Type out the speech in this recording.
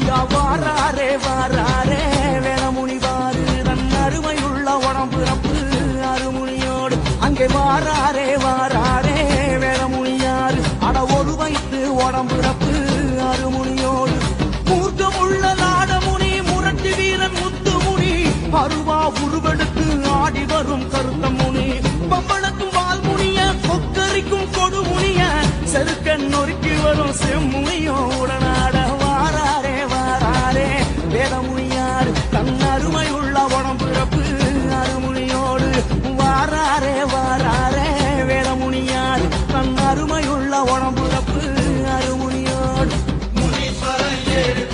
ஐயா வாராரே வாராரே. வேளமுனி வாரு தன் அருமையுள்ள உடம்பிறப்பு அருமுனியோடு அங்கே வாராரே வாராரே. வேளமுனியாறு அட ஒரு வைத்து உடம்பிறப்பு அருமுனியோடு. மூர்க்கமுள்ள நாடமுனி முரட்டு வீரன் முத்துமுனி. அருவா உருவெடுத்து ஆடி வரும் கருத்தமுனி பம்பளக்கும் வாழ்முனிய கொக்கரிக்கும் கொடுமுனிய. செருக்க நொறுக்கி வரும் செம்முனியோ. தன் அருமை உள்ள உடம்பிறப்பு அருமுனியோடு வாராரே வாராரே. வேதமுனியார் தன் அருமை உள்ள உடம்பிறப்பு அருமுனியோடு முனீஸ்வரன் ஏழு